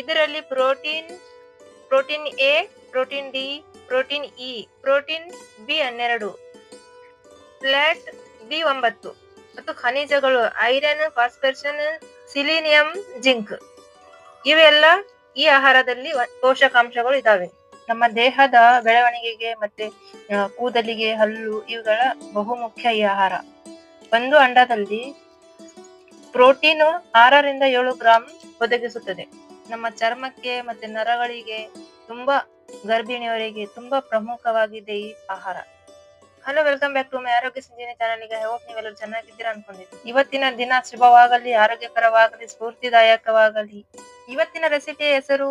ಇದರಲ್ಲಿ protein protein A, protein D, protein E, protein B ಹನ್ನೆರಡು flat B ಒಂಬತ್ತು. ಮತ್ತು ಖನಿಜಗಳು, ಐರನ್ ಫಾಸ್ಫರಸ್ ಸಿಲಿನಿಯಂ, ಜಿಂಕ್. ಇವೆಲ್ಲ ಈ ಆಹಾರದಲ್ಲಿ ಪೋಷಕಾಂಶಗಳು ಇದಾವೆ. ನಮ್ಮ ದೇಹದ ಬೆಳವಣಿಗೆಗೆ ಮತ್ತೆ ಕೂದಲಿಗೆ, ಹಲ್ಲು ಇವುಗಳ ಬಹುಮುಖ್ಯ ಈ ಆಹಾರ. ಒಂದು ಅಂಡದಲ್ಲಿ ಪ್ರೋಟೀನ್ ಆರರಿಂದ ಏಳು ಗ್ರಾಂ ಒದಗಿಸುತ್ತದೆ. ನಮ್ಮ ಚರ್ಮಕ್ಕೆ ಮತ್ತೆ ನರಗಳಿಗೆ ತುಂಬಾ ಗರ್ಭಿಣಿಯವರಿಗೆ ತುಂಬಾ ಪ್ರಮುಖವಾಗಿದೆ ಈ ಆಹಾರ. Hello welcome back to my Arogya Sanjeevini ಈಗ ಹೋಪ್ ನೀವೆಲ್ಲರೂ ಚೆನ್ನಾಗಿದ್ದೀರಾ ಅನ್ಕೊಂಡಿದ್ದೀನಿ. ಇವತ್ತಿನ ದಿನ ಶುಭವಾಗಲಿ, ಆರೋಗ್ಯಕರವಾಗಲಿ, ಸ್ಫೂರ್ತಿದಾಯಕವಾಗಲಿ. ಇವತ್ತಿನ ರೆಸಿಪಿ ಹೆಸರು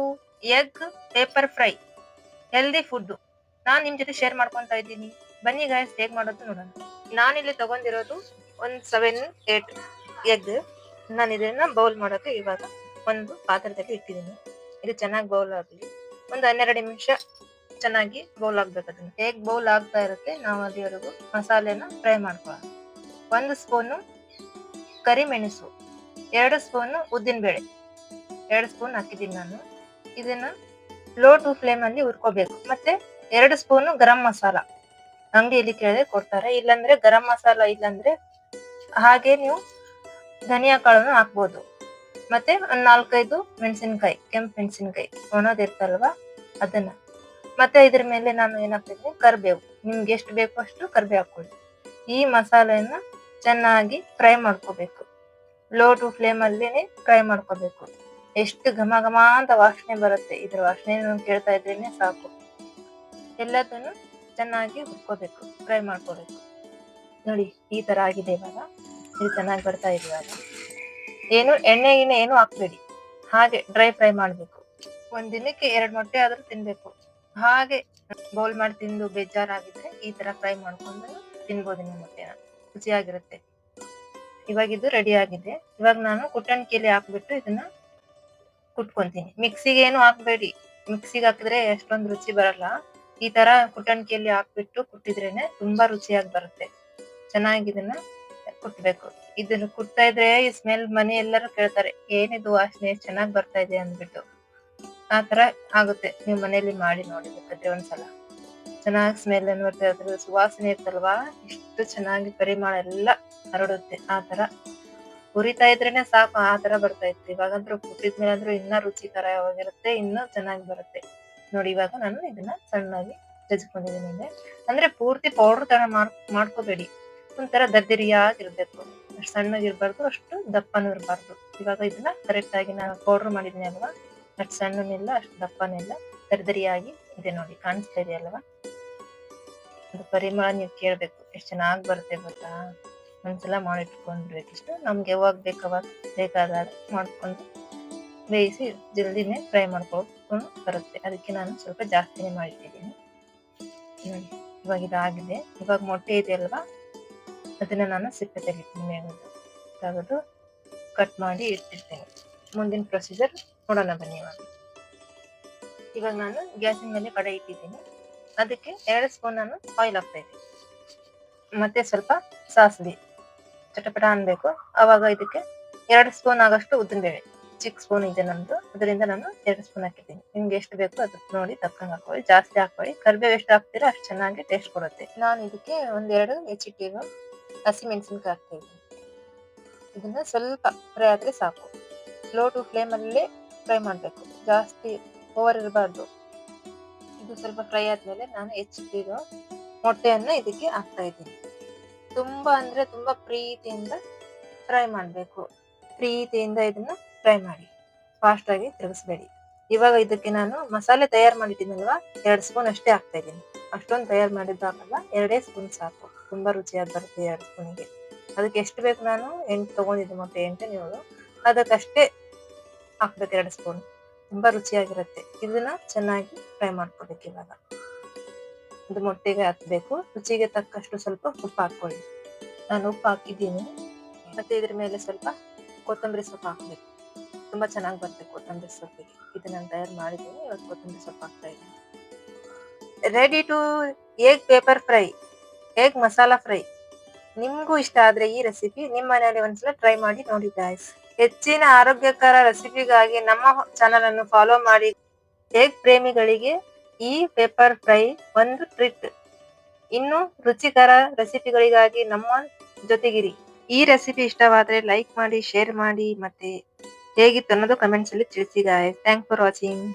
egg pepper fry healthy food ನಾನು ನಿಮ್ ಜೊತೆ ಶೇರ್ ಮಾಡ್ಕೊಂತ ಇದ್ದೀನಿ. ಬನ್ನಿ ಗಾಯಸ್ ಹೇಗ್ ಮಾಡೋದು ನೋಡೋಣ. ನಾನಿಲ್ಲಿ ತಗೊಂಡಿರೋದು ಒಂದ್ ಸೆವೆನ್ ಏಟ್ ಎಗ್ ನಾನು ಇದನ್ನ ಬೌಲ್ ಮಾಡೋಕೆ ಇವಾಗ ಒಂದು ಪಾತ್ರದಲ್ಲಿ ಇಟ್ಟಿದ್ದೀನಿ. ಇದು ಚೆನ್ನಾಗಿ ಬೌಲ್ ಆಗಲಿ. ಒಂದು ಹನ್ನೆರಡು ನಿಮಿಷ ಚೆನ್ನಾಗಿ ಬೌಲ್ ಆಗ್ಬೇಕು ಅದನ್ನ. ಹೇಗ್ ಬೌಲ್ ಆಗ್ತಾ ಇರುತ್ತೆ, ನಾವು ಅಲ್ಲಿವರೆಗೂ ಮಸಾಲೆನ ಫ್ರೈ ಮಾಡ್ಕೊಳ್ಳೋಣ. ಒಂದು ಸ್ಪೂನು ಕರಿಮೆಣಸು ಎರಡು ಸ್ಪೂನು ಉದ್ದಿನಬೇಳೆ ಎರಡು ಸ್ಪೂನ್ ಹಾಕಿದ್ದೀನಿ ನಾನು. ಇದನ್ನ ಲೋ ಟು ಫ್ಲೇಮ್ ಅಲ್ಲಿ ಹುರ್ಕೋಬೇಕು. ಮತ್ತೆ ಎರಡು ಸ್ಪೂನು ಗರಂ ಮಸಾಲ. ಅಂಗಡಿಯಲ್ಲಿ ಕೇಳಿದ್ರೆ ಕೊಡ್ತಾರೆ. ಇಲ್ಲಾಂದ್ರೆ ಗರಂ ಮಸಾಲ ಇಲ್ಲಾಂದ್ರೆ ಹಾಗೆ ನೀವು ಧನಿಯಾ ಕಾಳನ್ನು ಹಾಕ್ಬೋದು. ಮತ್ತೆ ಒಂದ್ ನಾಲ್ಕೈದು ಮೆಣಸಿನ್ಕಾಯಿ, ಕೆಂಪು ಮೆಣಸಿನ್ಕಾಯಿ ಒಣದಿರ್ತಲ್ವಾ ಅದನ್ನ. ಮತ್ತೆ ಇದ್ರ ಮೇಲೆ ನಾನು ಏನ್ ಕರಿಬೇವು. ನಿಮ್ಗೆ ಎಷ್ಟು ಬೇಕು ಅಷ್ಟು ಕರಿಬೇವು ಹಾಕೊಳ್ಳಿ ಈ ಮಸಾಲೆಯನ್ನ ಚೆನ್ನಾಗಿ ಫ್ರೈ ಮಾಡ್ಕೋಬೇಕು. ಲೋ ಟು ಫ್ಲೇಮ್ ಅಲ್ಲಿ ಫ್ರೈ ಮಾಡ್ಕೋಬೇಕು. ಎಷ್ಟು ಘಮ ಘಮ ಅಂತ ವಾಸನೆ ಬರುತ್ತೆ. ಇದ್ರ ವಾಸನೆ ಕೇಳ್ತಾ ಇದ್ರೇನೆ ಸಾಕು. ಎಲ್ಲದನ್ನು ಚೆನ್ನಾಗಿ ಹುರ್ಕೋಬೇಕು. ಫ್ರೈ ಮಾಡ್ಕೋಬೇಕು. ನೋಡಿ, ಈ ತರ ಆಗಿದೆ ಇವಾಗ. ಇದು ಚೆನ್ನಾಗಿ ಬರ್ತಾ ಇವಾಗ. ಏನು ಎಣ್ಣೆ ಗಿಣ್ಣೆ ಏನು ಹಾಕ್ಬೇಡಿ. ಹಾಗೆ ಡ್ರೈ ಫ್ರೈ ಮಾಡ್ಬೇಕು. ಒಂದ್ ದಿನಕ್ಕೆ ಎರಡ್ ಮೊಟ್ಟೆ ಆದ್ರೂ ತಿನ್ಬೇಕು. ಹಾಗೆ ಬೌಲ್ ಮಾಡಿ ತಿಂದು ಬೇಜಾರಾಗಿದ್ರೆ ಈ ತರ ಫ್ರೈ ಮಾಡ್ಕೊಂಡು ತಿನ್ಬೋದು ನಿಮ್ಮ ಮೊಟ್ಟೆನ. ರುಚಿಯಾಗಿರುತ್ತೆ. ಇವಾಗ ಇದು ರೆಡಿ ಆಗಿದೆ. ಇವಾಗ ನಾನು ಕುಟ್ಟಣಿಕೆಯಲ್ಲಿ ಹಾಕ್ಬಿಟ್ಟು ಇದನ್ನ ಕುಟ್ಕೊಂತೀನಿ. ಮಿಕ್ಸಿಗೆ ಏನು ಹಾಕ್ಬೇಡಿ. ಮಿಕ್ಸಿಗೆ ಹಾಕಿದ್ರೆ ಎಷ್ಟೊಂದು ರುಚಿ ಬರಲ್ಲ. ಈ ತರ ಕುಟ್ಟಣಿಕೆಯಲ್ಲಿ ಹಾಕ್ಬಿಟ್ಟು ಕುಟ್ಟಿದ್ರೇನೆ ತುಂಬಾ ರುಚಿಯಾಗಿ ಬರುತ್ತೆ. ಚೆನ್ನಾಗಿ ಇದನ್ನ ಕುಟ್ಬೇಕು ಇದನ್ನ ಕುಟ್ತಾ ಇದ್ರೆ ಈ ಸ್ಮೆಲ್ ಮನೆ ಎಲ್ಲರೂ ಕೇಳ್ತಾರೆ, ಏನಿದು ವಾಸನೆ ಚೆನ್ನಾಗಿ ಬರ್ತಾ ಇದೆ ಅಂದ್ಬಿಟ್ಟು. ಆ ತರ ಆಗುತ್ತೆ. ನೀವು ಮನೆಯಲ್ಲಿ ಮಾಡಿ ನೋಡಿ ಬೇಕಾದ್ರೆ ಒಂದ್ಸಲ. ಚೆನ್ನಾಗಿ ಸ್ಮೆಲ್ ಏನ್ ಬರ್ತಾ ಅದ್ರ ಸುವಾಸನೆ ಇರ್ತಲ್ವಾ ಎಷ್ಟು ಚೆನ್ನಾಗಿ ಪರಿಮಳ ಎಲ್ಲ ಹರಡುತ್ತೆ. ಆ ತರ ಹುರಿತಾ ಇದ್ರೇನೆ ಸಾಕು. ಆ ತರ ಬರ್ತಾ ಇತ್ತು. ಇವಾಗಂದ್ರೂ ಕುಟ್ಟಿದ್ಮೇಲೆ ಅಂದ್ರೂ ಇನ್ನ ರುಚಿಕರವಾಗಿರುತ್ತೆ. ಇನ್ನೂ ಚೆನ್ನಾಗಿ ಬರುತ್ತೆ. ನೋಡಿ, ಇವಾಗ ನಾನು ಇದನ್ನ ಸಣ್ಣಾಗಿ ಜಜ್ಕೊಂಡಿದ್ದೀನಿ ಅಂದ್ರೆ ಪೂರ್ತಿ ಪೌಡರ್ ತರ ಮಾಡ್, ಮಾಡ್ಕೋಬೇಡಿ. ಒಂಥರ ದರ್ದಿರಿಯಾಗಿರ್ಬೇಕು ಅಷ್ಟು ಸಣ್ಣಗಿರ್ಬಾರ್ದು ಅಷ್ಟು ದಪ್ಪನೂ ಇರಬಾರ್ದು. ಇವಾಗ ಇದನ್ನ ಕರೆಕ್ಟ್ ಆಗಿ ನಾನು ಪೌಡರ್ ಮಾಡಿದ್ದೀನಿ ಅಲ್ವಾ? ಅಷ್ಟು ಸಣ್ಣನಿಲ್ಲ ಅಷ್ಟು ದಪ್ಪನಿಲ್ಲ ದರ್ದರಿಯಾಗಿ ಇದೆ ನೋಡಿ, ಕಾಣಿಸ್ತಾ ಇದೆ ಅಲ್ವಾ? ಅದು ಪರಿಮಳ ನೀವು ಕೇಳಬೇಕು, ಎಷ್ಟು ಚೆನ್ನಾಗಿ ಬರುತ್ತೆ ಗೊತ್ತಾ? ಒಂದ್ಸಲ ಮಾಡಿಟ್ಕೊಂಡ್ಬೇಕಿಷ್ಟು. ನಮ್ಗೆ ಯಾವಾಗ ಬೇಕಾವಾಗ ಬೇಕಾದಾಗ ಮಾಡ್ಕೊಂಡು ಬೇಯಿಸಿ ಜಲ್ದಿನೇ ಫ್ರೈ ಮಾಡ್ಕೊಂಡು ಬರುತ್ತೆ. ಅದಕ್ಕೆ ನಾನು ಸ್ವಲ್ಪ ಜಾಸ್ತಿನೇ ಮಾಡಿಟ್ಟಿದ್ದೀನಿ. ಇವಾಗ ಇದಾಗಿದೆ. ಇವಾಗ ಮೊಟ್ಟೆ ಇದೆ ಅಲ್ವಾ? ಅದನ್ನ ನಾನು ಸಿಪ್ಪೆ ತೆಗಿತೀನಿ ತೆಗೆದು ಕಟ್ ಮಾಡಿ ಇಟ್ಟಿರ್ತೇನೆ. ಮುಂದಿನ ಪ್ರೊಸೀಜರ್ ನೋಡೋಣ ಬನ್ನಿ ಇವಾಗ. ಇವಾಗ ನಾನು ಗ್ಯಾಸಿನ ಮೇಲೆ ಕಡೆ ಇಟ್ಟಿದ್ದೀನಿ. ಅದಕ್ಕೆ ಎರಡು ಸ್ಪೂನ್ ನಾನು ಆಯಿಲ್ ಹಾಕ್ತಾ ಮತ್ತೆ ಸ್ವಲ್ಪ ಸಾಸಿವೆ ಚಟಪಟ ಅನ್ಬೇಕು. ಅವಾಗ ಇದಕ್ಕೆ ಎರಡು ಸ್ಪೂನ್ ಆಗಷ್ಟು ಉದ್ದಿನಬೇಳೆ, ಚಿಕ್ಕ ಸ್ಪೂನ್ ಇದೆ ನಮ್ದು. ಅದರಿಂದ ನಾನು ಎರಡು ಸ್ಪೂನ್ ಹಾಕಿದ್ದೀನಿ. ನಿಮ್ಗೆ ಎಷ್ಟು ಬೇಕು ಅದು ನೋಡಿ ತಕ್ಕಂಗೆ ಹಾಕೊಳ್ಳಿ. ಜಾಸ್ತಿ ಹಾಕೊಳ್ಳಿ. ಕರಿಬೇವು ಎಷ್ಟು ಹಾಕ್ತೀರಾ ಅಷ್ಟು ಚೆನ್ನಾಗಿ ಟೇಸ್ಟ್ ಕೊಡುತ್ತೆ. ನಾನು ಇದಕ್ಕೆ ಒಂದೆರಡು ಹೆಚ್ಚಿಟ್ಟಿರೋ ಹಸಿ ಮೆಣಸಿನ್ಕಾಯಿ ಹಾಕ್ತಾ ಇದ್ದೀನಿ ಇದನ್ನ ಸ್ವಲ್ಪ ಫ್ರೈ ಆದರೆ ಸಾಕು. ಲೋ ಟು ಫ್ಲೇಮ್ ಅಲ್ಲೇ ಫ್ರೈ ಮಾಡಬೇಕು. ಜಾಸ್ತಿ ಓವರ್ ಇರಬಾರ್ದು. ಇದು ಸ್ವಲ್ಪ ಫ್ರೈ ಆದಮೇಲೆ ನಾನು ಹೆಚ್ಚಿಟ್ಟಿರೋ ಮೊಟ್ಟೆಯನ್ನ ಇದಕ್ಕೆ ಹಾಕ್ತಾ ಇದ್ದೀನಿ. ತುಂಬಾ ಅಂದ್ರೆ ತುಂಬಾ ಪ್ರೀತಿಯಿಂದ ಫ್ರೈ ಮಾಡಬೇಕು. ಪ್ರೀತಿಯಿಂದ ಇದನ್ನ ಫ್ರೈ ಮಾಡಿ. ಫಾಸ್ಟ್ ಆಗಿ ತಿರುಗಿಸ್ಬೇಡಿ ಇವಾಗ ಇದಕ್ಕೆ ನಾನು ಮಸಾಲೆ ತಯಾರು ಮಾಡಿದ್ದೀನಲ್ವಾ? ಎರಡು ಸ್ಪೂನ್ ಅಷ್ಟೇ ಹಾಕ್ತಾ ಇದ್ದೀನಿ. ಅಷ್ಟೊಂದು ತಯಾರು ಮಾಡಿದ್ದು ಹಾಕಲ್ಲ ಎರಡೇ ಸ್ಪೂನ್ ಸಾಕು. ತುಂಬಾ ರುಚಿಯಾಗಿ ಬರುತ್ತೆ ಎರಡು ಸ್ಪೂನಿಗೆ ಅದಕ್ಕೆ ಎಷ್ಟು ಬೇಕು ನಾನು ಎಂಟು ತಗೊಂಡಿದ್ದೆ ಮತ್ತೆ ಎಂಟನೇ ಏಳು ಅದಕ್ಕಷ್ಟೇ ಹಾಕ್ಬೇಕು ಎರಡು ಸ್ಪೂನ್. ತುಂಬಾ ರುಚಿಯಾಗಿರುತ್ತೆ. ಇದನ್ನ ಚೆನ್ನಾಗಿ ಫ್ರೈ ಮಾಡ್ಕೋಬೇಕು ಇವಾಗ. ಇದು ಮೊಟ್ಟೆಗೆ ಹಾಕ್ಬೇಕು. ರುಚಿಗೆ ತಕ್ಕಷ್ಟು ಸ್ವಲ್ಪ ಉಪ್ಪು ಹಾಕ್ಕೊಳ್ಳಿ. ನಾನು ಉಪ್ಪು ಹಾಕಿದ್ದೀನಿ. ಮತ್ತೆ ಇದ್ರ ಮೇಲೆ ಸ್ವಲ್ಪ ಕೊತ್ತಂಬರಿ ಸೊಪ್ಪು ಹಾಕ್ಬೇಕು. ತುಂಬಾ ಚೆನ್ನಾಗಿ ಬರುತ್ತೆ ಕೊತ್ತಂಬರಿ ಸೊಪ್ಪಿಗೆ. ಇದನ್ನ ನಾನು ತಯಾರು ಮಾಡಿದ್ದೀನಿ. ಇವತ್ತು ಕೊತ್ತಂಬರಿ ಸೊಪ್ಪು ಹಾಕ್ತಾ ಇದ್ದೀನಿ. Ready to egg pepper fry egg masala fry ನಿಮಗೂ ಇಷ್ಟ ಆದ್ರೆ ಈ ರೆಸಿಪಿ ನಿಮ್ಮ ಮನೆಯಲ್ಲಿ ಒಂದ್ಸಲ ಟ್ರೈ ಮಾಡಿ ನೋಡಿ ಗಾಯ್ಸ್ ಹೆಚ್ಚಿನ ಆರೋಗ್ಯಕರ ರೆಸಿಪಿಗಾಗಿ ನಮ್ಮ ಚಾನಲ್ ಅನ್ನು ಫಾಲೋ ಮಾಡಿ. ಎಗ್ ಪ್ರೇಮಿಗಳಿಗೆ ಈ ಪೇಪರ್ ಫ್ರೈ ಒಂದು ಟ್ರಿಟ್ ಇನ್ನು ರುಚಿಕರ ರೆಸಿಪಿಗಳಿಗಾಗಿ ನಮ್ಮ ಜೊತೆಗಿರಿ. ಈ ರೆಸಿಪಿ ಇಷ್ಟವಾದರೆ ಲೈಕ್ ಮಾಡಿ ಶೇರ್ ಮಾಡಿ, ಮತ್ತೆ ಹೇಗಿತ್ತು ಅನ್ನೋದು ಕಮೆಂಟ್ಸ್ ಅಲ್ಲಿ ತಿಳಿಸಿ ಗಾಯ್ಸ್ ಥ್ಯಾಂಕ್ ಫಾರ್ ವಾಚಿಂಗ್